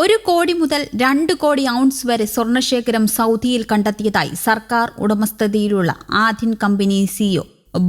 ഒരു കോടി മുതൽ രണ്ട് കോടി ഔൺസ് വരെ സ്വർണശേഖരം സൗദിയിൽ കണ്ടെത്തിയതായി സർക്കാർ ഉടമസ്ഥതയിലുള്ള ആദിൻ കമ്പനി സിഇഒ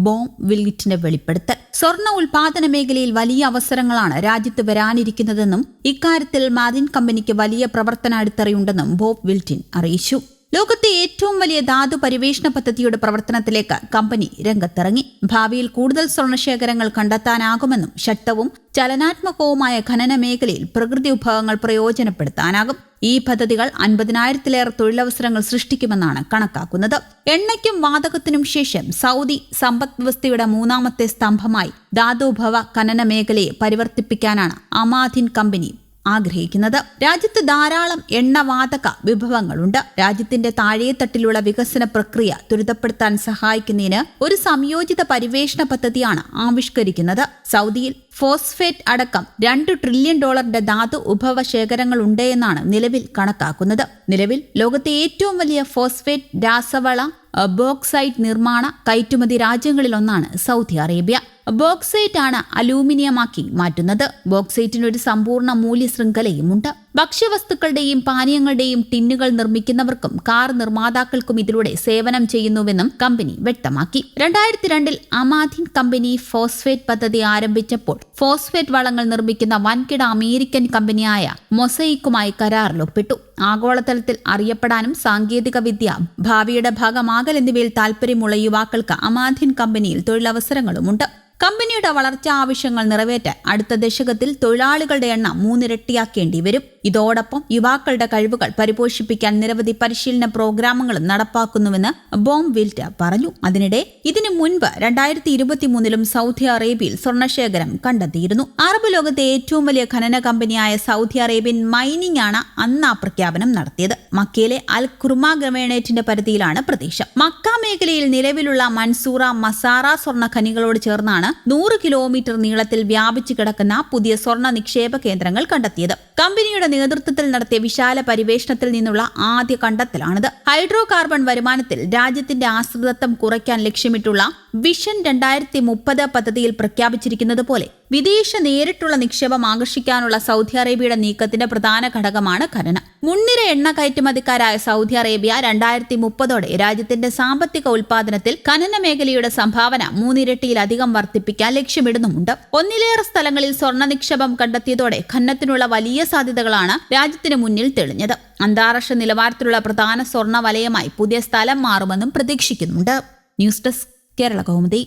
ബോം വിൽഗിറ്റിന്റെ വെളിപ്പെടുത്തൽ. സ്വർണ ഉൽപാദന മേഖലയിൽ വലിയ അവസരങ്ങളാണ് രാജ്യത്ത് വരാനിരിക്കുന്നതെന്നും ഇക്കാര്യത്തിൽ മാദിൻ കമ്പനിക്ക് വലിയ പ്രവർത്തന അടിത്തറയുണ്ടെന്നും ബോബ് വിൽറ്റിൻ അറിയിച്ചു. ലോകത്തെ ഏറ്റവും വലിയ ധാതു പരിവേഷണ പദ്ധതിയുടെ പ്രവർത്തനത്തിലേക്ക് കമ്പനി രംഗത്തിറങ്ങി. ഭാവിയിൽ കൂടുതൽ സ്വർണശേഖരങ്ങൾ കണ്ടെത്താനാകുമെന്നും ശക്തവും ചലനാത്മകവുമായ ഖനന മേഖലയിൽ പ്രകൃതി വിഭവങ്ങൾ പ്രയോജനപ്പെടുത്താനാകും. ഈ പദ്ധതികൾ അൻപതിനായിരത്തിലേറെ തൊഴിലവസരങ്ങൾ സൃഷ്ടിക്കുമെന്നാണ് കണക്കാക്കുന്നത്. എണ്ണയ്ക്കും വാതകത്തിനും ശേഷം സൗദി സമ്പദ് വ്യവസ്ഥയുടെ മൂന്നാമത്തെ സ്തംഭമായി ധാതുഭവ ഖനന മേഖലയെ പരിവർത്തിപ്പിക്കാനാണ് അമാധിൻ കമ്പനി ആഗ്രഹിക്കുന്നത്. രാജ്യത്ത് ധാരാളം എണ്ണവാതക വിഭവങ്ങളുണ്ട്. രാജ്യത്തിന്റെ താഴേത്തട്ടിലുള്ള വികസന പ്രക്രിയ ത്വരിതപ്പെടുത്താൻ സഹായിക്കുന്നതിന് ഒരു സംയോജിത പരിവേഷണ പദ്ധതിയാണ് ആവിഷ്കരിക്കുന്നത്. സൗദിയിൽ ഫോസ്ഫേറ്റ് അടക്കം രണ്ട് ട്രില്യൺ ഡോളറിന്റെ ധാതു ഉഭവ ശേഖരങ്ങൾ ഉണ്ട് എന്നാണ് നിലവിൽ കണക്കാക്കുന്നത്. നിലവിൽ ലോകത്തെ ഏറ്റവും വലിയ ഫോസ്ഫേറ്റ് രാസവള ബോക്സൈറ്റ് നിർമ്മാണ കയറ്റുമതി രാജ്യങ്ങളിലൊന്നാണ് സൗദി അറേബ്യ. ബോക്സൈറ്റ് ആണ് അലൂമിനിയമാക്കി മാറ്റുന്നത്. ബോക്സൈറ്റിന് ഒരു സമ്പൂർണ മൂല്യ ശൃംഖലയുമുണ്ട് ഭക്ഷ്യവസ്തുക്കളുടെയും പാനീയങ്ങളുടെയും ടിന്നുകൾ നിർമ്മിക്കുന്നവർക്കും കാർ നിർമ്മാതാക്കൾക്കും ഇതിലൂടെ സേവനം ചെയ്യുന്നുവെന്നും കമ്പനി വ്യക്തമാക്കി. രണ്ടായിരത്തി രണ്ടിൽ അമാദിൻ കമ്പനി ഫോസ്ഫേറ്റ് പദ്ധതി ആരംഭിച്ചപ്പോൾ ഫോസ്ഫേറ്റ് വളങ്ങൾ നിർമ്മിക്കുന്ന വൻകിട അമേരിക്കൻ കമ്പനിയായ മൊസൈക്കുമായി കരാറിൽ ഒപ്പിട്ടു ആഗോളതലത്തിൽ അറിയപ്പെടാനും സാങ്കേതിക വിദ്യ ഭാവിയുടെ ഭാഗമാകൽ എന്നിവയിൽ താൽപ്പര്യമുള്ള യുവാക്കൾക്ക് അമാദിൻ കമ്പനിയിൽ തൊഴിലവസരങ്ങളുമുണ്ട്. കമ്പനിയുടെ വളർച്ചാ ആവശ്യങ്ങൾ നിറവേറ്റാൻ അടുത്ത ദശകത്തിൽ തൊഴിലാളികളുടെ എണ്ണം മൂന്നിരട്ടിയാക്കേണ്ടി വരും. ഇതോടൊപ്പം യുവാക്കളുടെ കഴിവുകൾ പരിപോഷിപ്പിക്കാൻ നിരവധി പരിശീലന പ്രോഗ്രാമുകളും നടപ്പാക്കുന്നുവെന്ന് ബോം വിൽറ്റ് പറഞ്ഞു. അതിനിടെ ഇതിനു മുൻപ് രണ്ടായിരത്തി ഇരുപത്തിമൂന്നിലും സൗദി അറേബ്യയിൽ സ്വർണശേഖരം കണ്ടെത്തിയിരുന്നു. അറബ് ലോകത്തെ ഏറ്റവും വലിയ ഖനന കമ്പനിയായ സൗദി അറേബ്യൻ മൈനിംഗ് ആണ് അന്ന് ആ പ്രഖ്യാപനം നടത്തിയത്. മക്കയിലെ അൽ കുർമ ഗ്രമേണേറ്റിന്റെ പരിധിയിലാണ് പ്രദേശം മക്ക മേഖലയിൽ നിലവിലുള്ള മൻസൂറ മസാറ സ്വർണ ഖനികളോട് ചേർന്നാണ് നൂറ് കിലോമീറ്റർ നീളത്തിൽ വ്യാപിച്ചു കിടക്കുന്ന പുതിയ സ്വർണ നിക്ഷേപ കേന്ദ്രങ്ങൾ കണ്ടെത്തിയത്. കമ്പനിയുടെ നേതൃത്വത്തിൽ നടത്തിയ വിശാല പരിവേഷണത്തിൽ നിന്നുള്ള ആദ്യ കണ്ടെത്തലാണിത്. ഹൈഡ്രോ കാർബൺ വരുമാനത്തിൽ രാജ്യത്തിന്റെ ആശ്രിതത്വം കുറയ്ക്കാൻ ലക്ഷ്യമിട്ടുള്ള വിഷൻ രണ്ടായിരത്തി മുപ്പത് പദ്ധതിയിൽ പ്രഖ്യാപിച്ചിരിക്കുന്നത് പോലെ വിദേശ നേരിട്ടുള്ള നിക്ഷേപം ആകർഷിക്കാനുള്ള സൗദി അറേബ്യയുടെ നീക്കത്തിന്റെ പ്രധാന ഘടകമാണ് ഖനനം. മുൻനിര എണ്ണ കയറ്റുമതിക്കാരായ സൗദി അറേബ്യ രണ്ടായിരത്തി മുപ്പതോടെ രാജ്യത്തിന്റെ സാമ്പത്തിക ഉൽപാദനത്തിൽ ഖനന മേഖലയുടെ സംഭാവന മൂന്നിരട്ടിയിലധികം വർദ്ധിപ്പിക്കാൻ ലക്ഷ്യമിടുന്നുമുണ്ട്. ഒന്നിലേറെ സ്ഥലങ്ങളിൽ സ്വർണ നിക്ഷേപം കണ്ടെത്തിയതോടെ ഖനനത്തിനുള്ള വലിയ സാധ്യതകളാണ് രാജ്യത്തിന് മുന്നിൽ തെളിഞ്ഞത്. അന്താരാഷ്ട്ര നിലവാരത്തിലുള്ള പ്രധാന സ്വർണ വലയമായി പുതിയ സ്ഥലം മാറുമെന്നും പ്രതീക്ഷിക്കുന്നുണ്ട്. News desk Kerala Kaumudi.